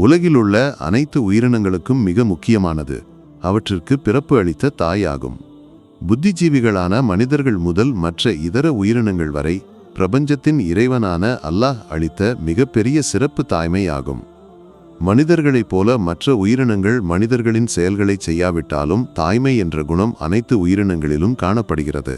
உலகிலுள்ள அனைத்து உயிரினங்களுக்கும் மிக முக்கியமானது. அவற்றிற்கு பிறப்பு அளித்த தாயாகும். புத்திஜீவிகளான மனிதர்கள் முதல் மற்ற இதர உயிரினங்கள் வரை பிரபஞ்சத்தின் இறைவனான அல்லாஹ் அளித்த மிகப்பெரிய சிறப்பு தாய்மையாகும். மனிதர்களைப் போல மற்ற உயிரினங்கள் மனிதர்களின் செயல்களை செய்யாவிட்டாலும் தாய்மை என்ற குணம் அனைத்து உயிரினங்களிலும் காணப்படுகிறது.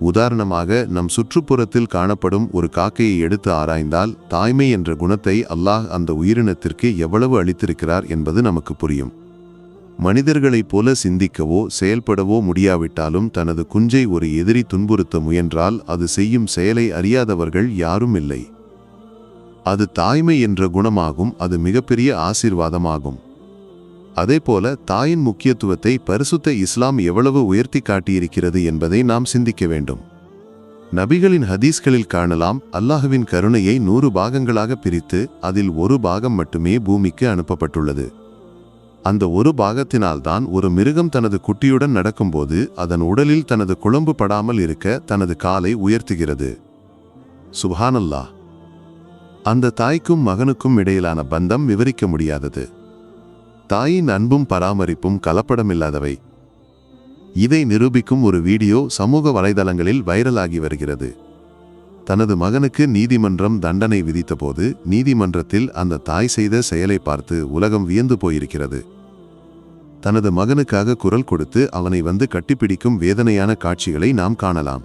உதாரணமாக நம் சுற்றுப்புறத்தில் காணப்படும் ஒரு காக்கையை எடுத்து ஆராய்ந்தால் தாய்மை என்ற குணத்தை அல்லாஹ் அந்த உயிரினத்திற்கு எவ்வளவு அளித்திருக்கிறார் என்பது நமக்கு புரியும். மனிதர்களைப் போல சிந்திக்கவோ செயல்படவோ முடியாவிட்டாலும் தனது குஞ்சை ஒரு எதிரி துன்புறுத்த முயன்றால் அது செய்யும் செயலை அறியாதவர்கள் யாரும் இல்லை. அது தாய்மை என்ற குணமாகும் அது மிகப்பெரிய ஆசீர்வாதமாகும். அதேபோல தாயின் முக்கியத்துவத்தை பரிசுத்த இஸ்லாம் எவ்வளவு உயர்த்தி காட்டியிருக்கிறது என்பதை நாம் சிந்திக்க வேண்டும். நபிகளின் ஹதீஸ்களில் காணலாம் அல்லாஹுவின் கருணையை நூறு பாகங்களாக பிரித்து அதில் ஒரு பாகம் மட்டுமே பூமிக்கு அனுப்பப்பட்டுள்ளது. அந்த ஒரு பாகத்தினால்தான் ஒரு மிருகம் தனது குட்டியுடன் நடக்கும்போது அதன் உடலில் தனது குழம்பு படாமல் இருக்க தனது காலை உயர்த்துகிறது. சுபஹானல்லாஹ். அந்த தாய்க்கும் மகனுக்கும் இடையிலான பந்தம் விவரிக்க முடியாதது. தாயின் அன்பும் பராமரிப்பும் கலப்படமில்லாதவை. இதை நிரூபிக்கும் ஒரு வீடியோ சமூக வலைதளங்களில் வைரலாகி வருகிறது. தனது மகனுக்கு நீதிமன்றம் தண்டனை விதித்தபோது நீதிமன்றத்தில் அந்த தாய் செய்த செயலை பார்த்து உலகம் வியந்து போயிருக்கிறது. தனது மகனுக்காக குரல் கொடுத்து அவனை வந்து கட்டிப்பிடிக்கும் வேதனையான காட்சிகளை நாம் காணலாம்.